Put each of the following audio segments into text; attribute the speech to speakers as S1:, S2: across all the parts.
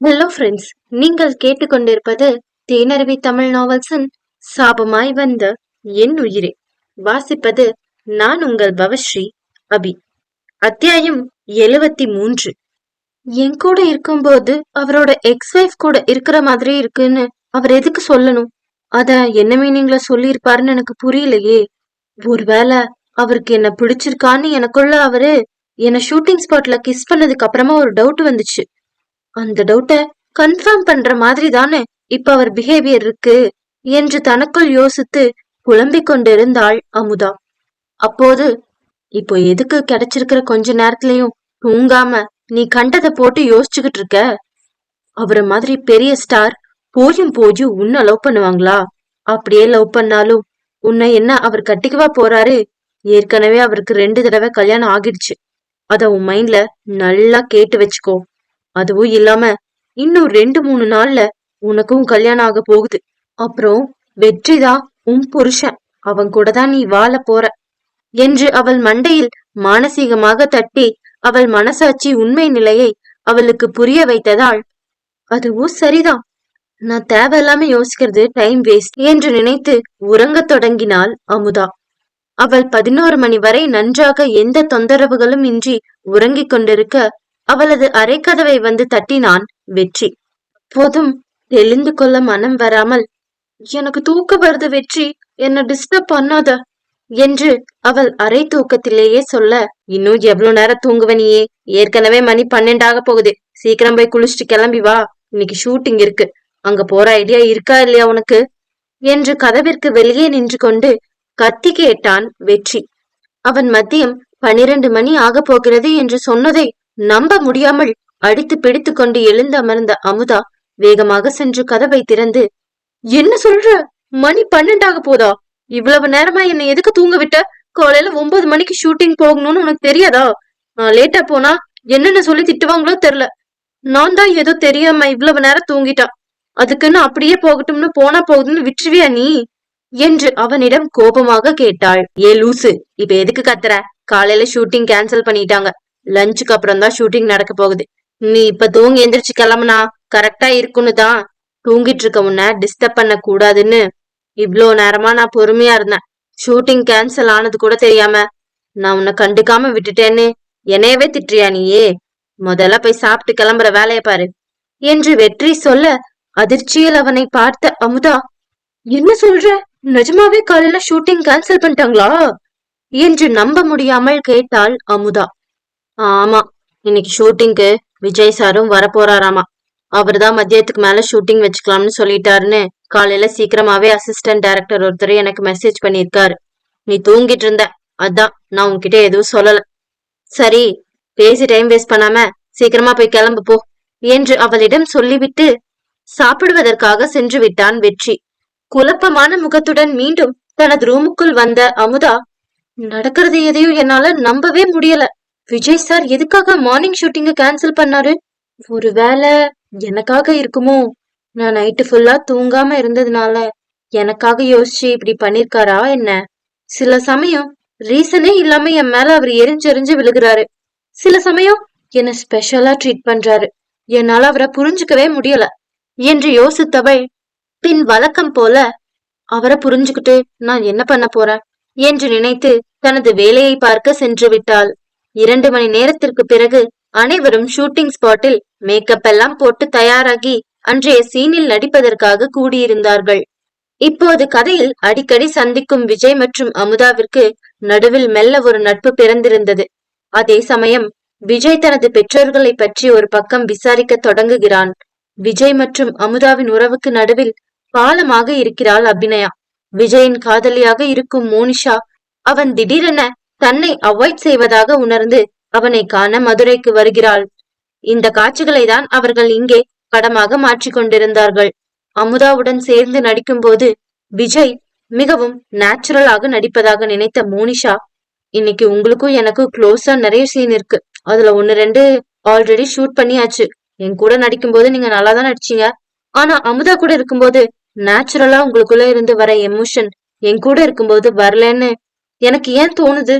S1: Hello friends நீங்கள் கேட்டுக்கொண்டிருப்பது தேனருவி தமிழ் நாவல்ஸின் சாபமாய் வந்த என் உயிரே. வாசிப்பது நான் உங்கள் பவஸ்ரீ அபி. அத்தியாயம் எழுவத்தி மூன்று. என் கூட இருக்கும்போது அவரோட எக்ஸ் ஒய்ஃப் கூட இருக்கிற மாதிரி இருக்குன்னு அவர் எதுக்கு சொல்லணும்? அத என்ன மீனிங்ல சொல்லியிருப்பாருன்னு எனக்கு புரியலையே. ஒருவேளை அவருக்கு என்ன பிடிச்சிருக்கான்னு எனக்குள்ள அவரு என்ன ஷூட்டிங் ஸ்பாட்ல கிஸ் பண்ணதுக்கு அப்புறமா ஒரு டவுட் வந்துச்சு. அந்த டவுட்டை கன்ஃபார்ம் பண்ற மாதிரி தானே இப்ப அவர் பிஹேவியர் இருக்கு? என்று தனக்குள் யோசித்து புலம்பிக் கொண்டிருந்தாள் அமுதா. அப்போது இப்போ எதுக்கு கிடைச்சிருக்கிற கொஞ்ச நேரத்திலையும் தூங்காம நீ கண்டதை போட்டு யோசிச்சுக்கிட்டு இருக்க? அவரை மாதிரி பெரிய ஸ்டார் போயும் போஜு உன்னை லவ் பண்ணுவாங்களா? அப்படியே லவ் பண்ணாலும் உன்னை என்ன அவர் கட்டிக்கவா போறாரு? ஏற்கனவே அவருக்கு ரெண்டு தடவை கல்யாணம் ஆகிடுச்சு. அத உன் மைண்ட்ல நல்லா கேட்டு வச்சுக்கோ. அதுவும் இல்லாம இன்னும் ரெண்டு மூணு நாள்ல உனக்கும் கல்யாணம் ஆக போகுது. அப்புறம் வெற்றிதா உன் புருஷன். அவன் கூட தான் நீ வாழ போற. என்று அவள் மண்டையில் மானசீகமாக தட்டி அவள் மனசாட்சி உண்மை நிலையை அவளுக்கு புரிய வைத்ததால் அதுவும் சரிதான் நான் தேவையில்லாம யோசிக்கிறது டைம் வேஸ்ட் என்று நினைத்து உறங்கத் தொடங்கினாள் அமுதா. அவள் பதினோரு மணி வரை நன்றாக எந்த தொந்தரவுகளும் இன்றி உறங்கிக் கொண்டிருக்க அவளது அரைக்கதவை வந்து தட்டினான் வெற்றி. போதும் தெளிந்து கொள்ள மனம் வராமல் எனக்கு தூக்க வருது வெற்றி என்ன டிஸ்டர்ப் பண்ணாத என்று அவள் அரை தூக்கத்திலேயே சொல்ல இன்னும் எவ்வளவு நேரம் தூங்குவனியே ஏற்கனவே மணி பன்னெண்டாக போகுது. சீக்கிரம் போய் குளிச்சுட்டு கிளம்பி வா. இன்னைக்கு ஷூட்டிங் இருக்கு. அங்க போற ஐடியா இருக்கா இல்லையா உனக்கு? என்று கதவிற்கு வெளியே நின்று கொண்டு கத்தி கேட்டான் வெற்றி. அவன் மதியம் பனிரெண்டு மணி ஆக போகிறது என்று சொன்னதை நம்ப முடியாமல் அடித்து பிடித்து கொண்டு எழுந்து அமர்ந்த அமுதா வேகமாக சென்று கதவை திறந்து என்ன சொல்ற? மணி பன்னெண்டாக போதா? இவ்வளவு நேரமா என்னை எதுக்கு தூங்க விட்ட காலையில ஒன்பது மணிக்கு ஷூட்டிங் போகணும்னு உனக்கு தெரியாதா? நான் லேட்டா போனா என்னென்ன சொல்லி திட்டுவாங்களோ தெரியல நான் தான் ஏதோ தெரியாம இவ்வளவு நேரம் தூங்கிட்டா. அதுக்குன்னு அப்படியே போகட்டும்னு போனா போகுதுன்னு விட்டுருவியா நீ? என்று அவனிடம் கோபமாக கேட்டாள். ஏ லூசு இப்ப எதுக்கு கத்துற? காலையில ஷூட்டிங் கேன்சல் பண்ணிட்டாங்க. லஞ்சுக்கு அப்புறம் தான் ஷூட்டிங் நடக்க போகுது. நீ இப்ப தூங்கி எந்திரிச்சு கிளம்புனா கரெக்டா இருக்குன்னு தான் தூங்கிட்டு இருக்க முன்ன டிஸ்டர்ப் பண்ண கூடாதுன்னு இவ்ளோ நேரமா நான் பொறுமையா இருந்தேன். ஷூட்டிங் கேன்சல் ஆனது கூட தெரியாம நான் உன்னை கண்டுக்காம விட்டுட்டேன்னு என்னையவே திட்டுறியா நீயே? முதல்ல போய் சாப்பிட்டு கிளம்புற வேலைய பாரு. என்று வெற்றி சொல்ல அதிர்ச்சியில் அவனை பார்த்த அமுதா என்ன சொல்ற? நிஜமாவே காலையில ஷூட்டிங் கேன்சல் பண்ணிட்டாங்களா? என்று நம்ப முடியாமல் கேட்டாள் அமுதா. ஆமா இன்னைக்கு ஷூட்டிங்க்கு விஜய் சாரும் வரப்போறாராமா. அவர்தான் மதியத்துக்கு மேல ஷூட்டிங் வச்சுக்கலாம்னு சொல்லிட்டாருன்னு காலையில சீக்கிரமாவே அசிஸ்டன்ட் டைரக்டர் ஒருத்தர் எனக்கு மெசேஜ் பண்ணிருக்காரு நீ தூங்கிட்டு இருந்த அதான் நான் உன்கிட்ட எதுவும் சொல்லல. சரி பேசி டைம் வேஸ்ட் பண்ணாம சீக்கிரமா போய் கிளம்பு போ என்று அவளிடம் சொல்லிவிட்டு சாப்பிடுவதற்காக சென்று விட்டான் வெற்றி. குழப்பமான முகத்துடன் மீண்டும் தனது ரூமுக்குள் வந்த அமுதா நடக்கிறது எதையும் என்னால நம்பவே முடியல. விஜய் சார் எதுக்காக மார்னிங் ஷூட்டிங்க கேன்சல் பண்ணாரு? ஒருவேளை எனக்காக இருக்குமோ? நான் நைட்டு ஃபுல்லா தூங்காம இருந்ததுனால எனக்காக யோசிச்சு இப்படி பண்ணிருக்காரா என்ன? சில சமயம் ரீசனே இல்லாம என் மேல அவர் எரிஞ்செறிஞ்சு விழுகிறாரு. சில சமயம் என்ன ஸ்பெஷலா ட்ரீட் பண்றாரு. என்னால அவரை புரிஞ்சுக்கவே முடியல. என்று யோசித்தவள் பின் வழக்கம் போல அவரை புரிஞ்சுக்கிட்டு நான் என்ன பண்ண போறேன்? என்று நினைத்து தனது வேலையை பார்க்க சென்று விட்டாள். இரண்டு மணி நேரத்திற்கு பிறகு அனைவரும் ஷூட்டிங் ஸ்பாட்டில் மேக்கப் எல்லாம் போட்டு தயாராகி அன்றைய சீனில் நடிப்பதற்காக கூடியிருந்தார்கள். இப்போது கதையில் அடிக்கடி சந்திக்கும் விஜய் மற்றும் அமுதாவிற்கு நடுவில் மெல்ல ஒரு நட்பு பிறந்திருந்தது. அதே சமயம் விஜய் தனது பெற்றோர்களை பற்றி ஒரு பக்கம் விசாரிக்க தொடங்குகிறான். விஜய் மற்றும் அமுதாவின் உறவுக்கு நடுவில் பாலமாக இருக்கிறாள் அபிநயா. விஜயின் காதலியாக இருக்கும் மோனிஷா அவன் திடீரென தன்னை அவாய்ட் செய்வதாக உணர்ந்து அவனை காண மதுரைக்கு வருகிறாள். இந்த காட்சிகளை தான் அவர்கள் இங்கே படமாக மாற்றிக்கொண்டிருந்தார்கள் அமுதாவுடன் சேர்ந்து நடிக்கும்போது விஜய் மிகவும் நேச்சுரலாக நடிப்பதாக நினைத்த மோனிஷா இன்னைக்கு உங்களுக்கும் எனக்கும் க்ளோஸா நிறைய சீன் இருக்கு. அதுல ஒன்னு ரெண்டு ஆல்ரெடி ஷூட் பண்ணியாச்சு. என் கூட நடிக்கும்போது நீங்க நல்லா தான் நடிச்சீங்க. ஆனா அமுதா கூட இருக்கும்போது நேச்சுரலா உங்களுக்குள்ள இருந்து வர எமோஷன் என் கூட இருக்கும்போது வரலன்னு எனக்கு ஏன் தோணுது?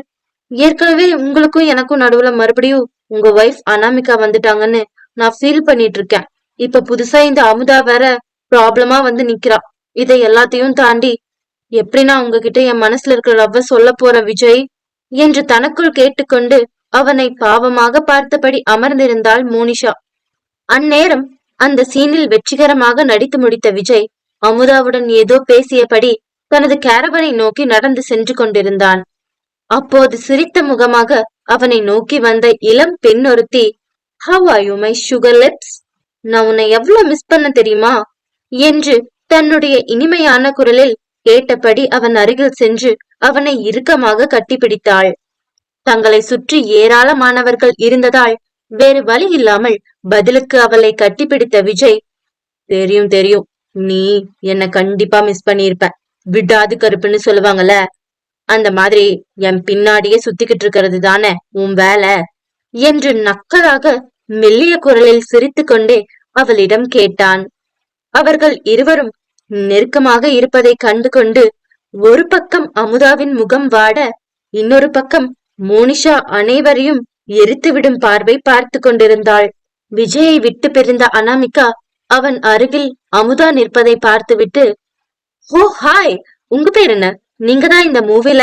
S1: ஏற்கனவே உங்களுக்கும் எனக்கும் நடுவுல மறுபடியும் உங்க ஒய்ஃப் அனாமிகா வந்துட்டாங்கன்னு நான் ஃபீல் பண்ணிட்டு இருக்கேன் இப்ப புதுசா இந்த அமுதா வேற ப்ராப்ளமா வந்து நிக்கிறா. இதை எல்லாத்தையும் தாண்டி எப்படி நான் உங்ககிட்ட என் மனசுல இருக்கிற ரவ்வ சொல்ல போற விஜய் என்று தனக்குள் கேட்டுக்கொண்டு அவனை பாவமாக பார்த்தபடி அமர்ந்திருந்தாள் மோனிஷா. அந்நேரம் அந்த சீனில் வெற்றிகரமாக நடித்து முடித்த விஜய் அமுதாவுடன் ஏதோ பேசியபடி தனது கேரவனை நோக்கி நடந்து சென்று கொண்டிருந்தான். அப்போது சிரித்த முகமாக அவனை நோக்கி வந்த இளம் பெண் ஒருத்தி how are you my sugar lips நான் உன்னை எவ்வளவு மிஸ் பண்ண தெரியுமா? என்று தன்னுடைய இனிமையான குரலில் கேட்டபடி அவன் அருகில் சென்று அவனை இறுக்கமாக கட்டிப்பிடித்தாள். தங்களை சுற்றி ஏராளமானவர்கள் இருந்ததால் வேறு வழி இல்லாமல் பதிலுக்கு அவளை கட்டிப்பிடித்த விஜய் தெரியும் தெரியும். நீ என்ன கண்டிப்பா மிஸ் பண்ணியிருப்பேன் விடாது கருப்புன்னு சொல்லுவாங்கல்ல? அந்த மாதிரி என் பின்னாடியே சுத்திக்கிட்டு இருக்கிறது தானே உன் வேலை? என்று நக்கலாக மெல்லிய குரலில் சிரித்து கொண்டே அவளிடம் கேட்டான். அவர்கள் இருவரும் நெருக்கமாக இருப்பதை கண்டு கொண்டு ஒரு பக்கம் அமுதாவின் முகம் வாட இன்னொரு பக்கம் மோனிஷா அனைவரையும் எரித்துவிடும் பார்வை பார்த்து கொண்டிருந்தாள். விஜயை விட்டு பிரிந்த அனாமிகா அவன் அருகில் அமுதா நிற்பதை பார்த்துவிட்டு ஓ ஹாய் உங்க பேர் என்ன? நீங்க தான் இந்த மூவில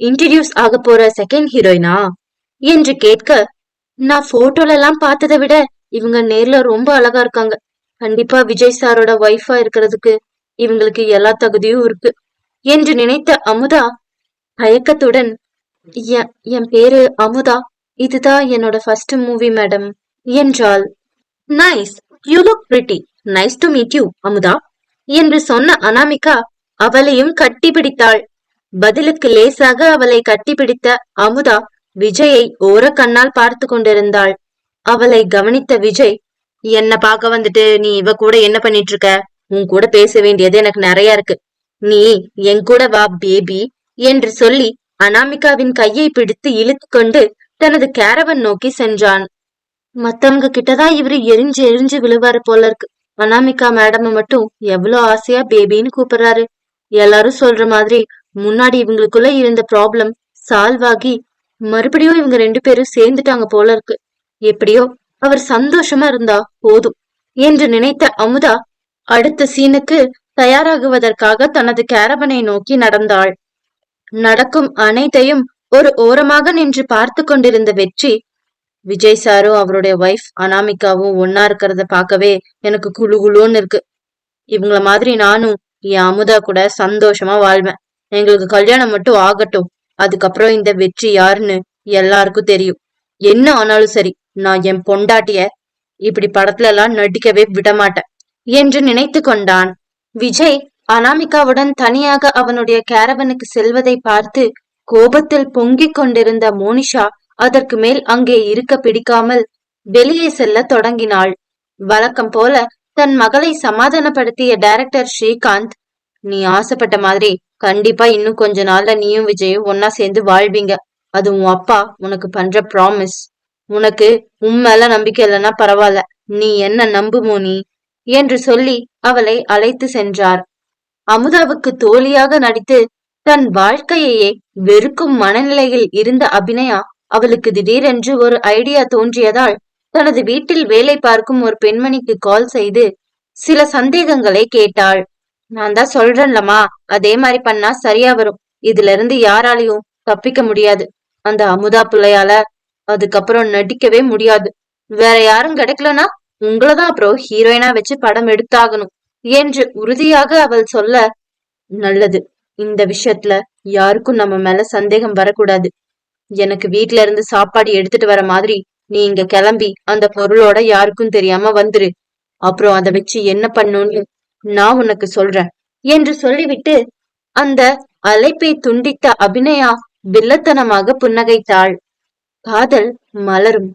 S1: இன்ட்ரடியூஸ் ஆக போற செகண்ட் ஹீரோயினா என்று கேட்க நான் போட்டோல எல்லாம் பார்த்ததை விட இவங்க நேர்ல ரொம்ப அழகா இருக்காங்க. கண்டிப்பா விஜய் சாரோட ஒய்ஃபா இருக்கிறதுக்கு இவங்களுக்கு எல்லா தகுதியும் இருக்கு என்று நினைத்த அமுதா தயக்கத்துடன் என் பேரு அமுதா. இதுதான் என்னோட ஃபர்ஸ்ட் மூவி மேடம் என்றாள். Nice you look pretty nice to meet you Amudha. என்று சொன்ன அனாமிகா அவளையும் கட்டிப்பிடித்தாள். பதிலுக்கு லேசாக அவளை கட்டிப்பிடித்த அமுதா விஜயை ஓர கண்ணால் பார்த்து கொண்டிருந்தாள். அவளை கவனித்த விஜய் என்ன பார்க்க வந்துட்டு? நீ இவ கூட என்ன பண்ணிட்டு இருக்க உன் கூட பேச வேண்டியது எனக்கு நிறைய இருக்கு. நீ என் கூட வா பேபி என்று சொல்லி அனாமிகாவின் கையை பிடித்து இழுத்து கொண்டு தனது கேரவன் நோக்கி சென்றான். மத்தவங்க கிட்டதான் இவரு எரிஞ்சு எரிஞ்சு விழுவாரு போல இருக்கு. அனாமிகா மேடம் மட்டும் எவ்வளவு ஆசையா பேபின்னு கூப்பிடுறாரு. எல்லாரும் சொல்ற மாதிரி முன்னாடி இவங்களுக்குள்ள இருந்த ப்ராப்ளம் சால்வ் ஆகி மறுபடியும் இவங்க ரெண்டு பேரும் சேர்ந்துட்டாங்க போல இருக்கு. எப்படியோ அவர் சந்தோஷமா இருந்தா போதும் என்று நினைத்த அமுதா அடுத்த சீனுக்கு தயாராகுவதற்காக தனது கேரவனை நோக்கி நடந்தாள். நடக்கும் அனைத்தையும் ஒரு ஓரமாக நின்று பார்த்து கொண்டிருந்த வெற்றி விஜய் சாரும் அவருடைய ஒய்ஃப் அனாமிகாவும் ஒன்னா இருக்கிறத பார்க்கவே எனக்கு குழு குழுன்னு இருக்கு. இவங்கள மாதிரி நானும் என் அமுதா கூட சந்தோஷமா வாழ்வேன். எங்களுக்கு கல்யாணம் மட்டும் ஆகட்டும். அதுக்கப்புறம் இந்த வெற்றி யாருன்னு எல்லாருக்கும் தெரியும். என்ன ஆனாலும் சரி நான் என் பொண்டாட்டிய இப்படி படத்துல எல்லாம் நடிக்கவே விடமாட்டேன் என்று நினைத்து கொண்டான் விஜய். அனாமிகாவுடன் தனியாக அவனுடைய கேரவனுக்கு செல்வதை பார்த்து கோபத்தில் பொங்கிக் கொண்டிருந்த மோனிஷா அதற்கு மேல் அங்கே இருக்க பிடிக்காமல் வெளியே செல்ல தொடங்கினாள். வழக்கம் போல தன் மகளை சமாதானப்படுத்திய டைரக்டர் ஸ்ரீகாந்த் நீ ஆசைப்பட்ட மாதிரி கண்டிப்பா இன்னும் கொஞ்ச நாள்ல நீயும் விஜயும் ஒன்னா சேர்ந்து வாழ்வீங்க. அது உன் அப்பா உனக்கு பண்ற ப்ராமிஸ் உனக்கு உன் மேல நம்பிக்கை இல்லைன்னா பரவாயில்ல. நீ என்ன நம்பு மோனி? என்று சொல்லி அவளை அழைத்து சென்றார். அமுதாவுக்கு தோழியாக நடித்து தன் வாழ்க்கையையே வெறுக்கும் மனநிலையில் இருந்த அபிநயா அவளுக்கு திடீரென்று ஒரு ஐடியா தோன்றியதால் தனது வீட்டில் வேலை பார்க்கும் ஒரு பெண்மணிக்கு கால் செய்து சில சந்தேகங்களை கேட்டாள். நான் தான் சொல்றேன்லமா அதே மாதிரி பண்ணா சரியா வரும். இதுல இருந்து யாராலையும் தப்பிக்க முடியாது. அந்த அமுதா பிள்ளையால அதுக்கப்புறம் நடிக்கவே முடியாது. வேற யாரும் கிடைக்கலனா உங்களதான் அப்புறம் ஹீரோயினா வச்சு படம் எடுத்தாகணும் என்று உறுதியாக அவள் சொல்ல நல்லது. இந்த விஷயத்துல யாருக்கும் நம்ம மேல சந்தேகம் வரக்கூடாது. எனக்கு வீட்ல இருந்து சாப்பாடு எடுத்துட்டு வர மாதிரி நீ இங்க கிளம்பி அந்த பொருளோட யாருக்கும் தெரியாம வந்துரு. அப்புறம் அதை வச்சு என்ன பண்ணுன்னு நான் உனக்கு சொல்றேன் என்று சொல்லிவிட்டு அந்த அழைப்பை துண்டித்த அபிநயா வில்லத்தனமாக புன்னகைத்தாள். காதல் மலரும்.